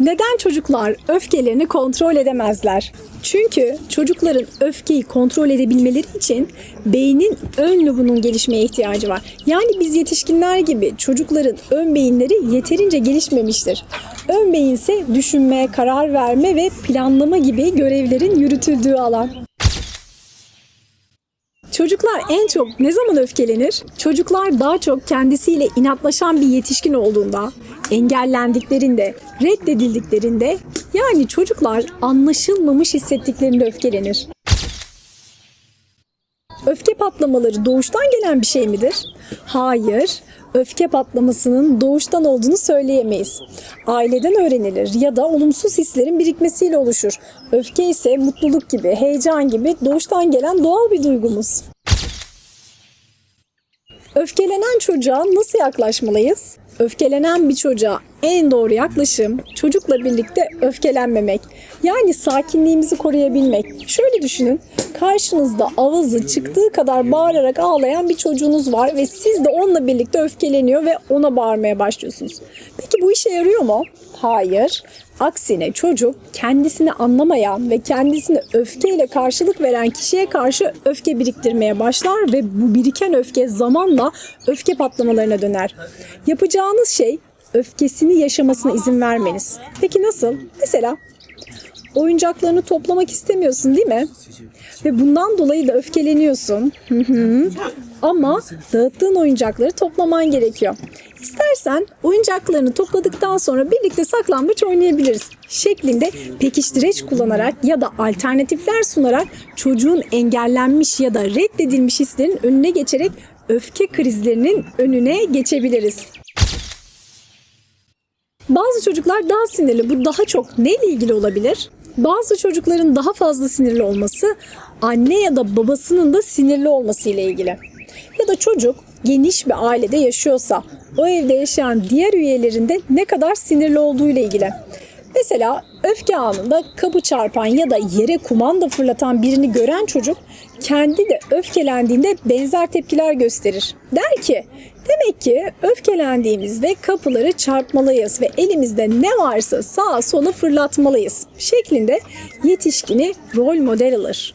Neden çocuklar öfkelerini kontrol edemezler? Çünkü çocukların öfkeyi kontrol edebilmeleri için beynin ön lobunun gelişmeye ihtiyacı var. Yani biz yetişkinler gibi çocukların ön beyinleri yeterince gelişmemiştir. Ön beyin ise düşünme, karar verme ve planlama gibi görevlerin yürütüldüğü alan. Çocuklar en çok ne zaman öfkelenir? Çocuklar daha çok kendisiyle inatlaşan bir yetişkin olduğunda, engellendiklerinde, reddedildiklerinde, yani çocuklar anlaşılmamış hissettiklerinde öfkelenir. Öfke patlamaları doğuştan gelen bir şey midir? Hayır. Öfke patlamasının doğuştan olduğunu söyleyemeyiz. Aileden öğrenilir ya da olumsuz hislerin birikmesiyle oluşur. Öfke ise mutluluk gibi, heyecan gibi doğuştan gelen doğal bir duygumuz. Öfkelenen çocuğa nasıl yaklaşmalıyız? Öfkelenen bir çocuğa en doğru yaklaşım çocukla birlikte öfkelenmemek. Yani sakinliğimizi koruyabilmek. Şöyle düşünün. Karşınızda avazı çıktığı kadar bağırarak ağlayan bir çocuğunuz var ve siz de onunla birlikte öfkeleniyor ve ona bağırmaya başlıyorsunuz. Peki bu işe yarıyor mu? Hayır. Aksine çocuk kendisini anlamayan ve kendisine öfkeyle karşılık veren kişiye karşı öfke biriktirmeye başlar ve bu biriken öfke zamanla öfke patlamalarına döner. Yapacağınız şey öfkesini yaşamasına izin vermeniz. Peki nasıl? Mesela oyuncaklarını toplamak istemiyorsun değil mi? Ve bundan dolayı da öfkeleniyorsun. Ama dağıttığın oyuncakları toplaman gerekiyor. İstersen oyuncaklarını topladıktan sonra birlikte saklambaç oynayabiliriz. Şeklinde pekiştireç kullanarak ya da alternatifler sunarak çocuğun engellenmiş ya da reddedilmiş hislerin önüne geçerek öfke krizlerinin önüne geçebiliriz. Bazı çocuklar daha sinirli. Bu daha çok neyle ilgili olabilir? Bazı çocukların daha fazla sinirli olması anne ya da babasının da sinirli olması ile ilgili. Ya da çocuk geniş bir ailede yaşıyorsa o evde yaşayan diğer üyelerin de ne kadar sinirli olduğu ile ilgili. Mesela öfke anında kapı çarpan ya da yere kumanda fırlatan birini gören çocuk kendi de öfkelendiğinde benzer tepkiler gösterir. Der ki demek ki öfkelendiğimizde kapıları çarpmalıyız ve elimizde ne varsa sağa sola fırlatmalıyız şeklinde yetişkini rol model alır.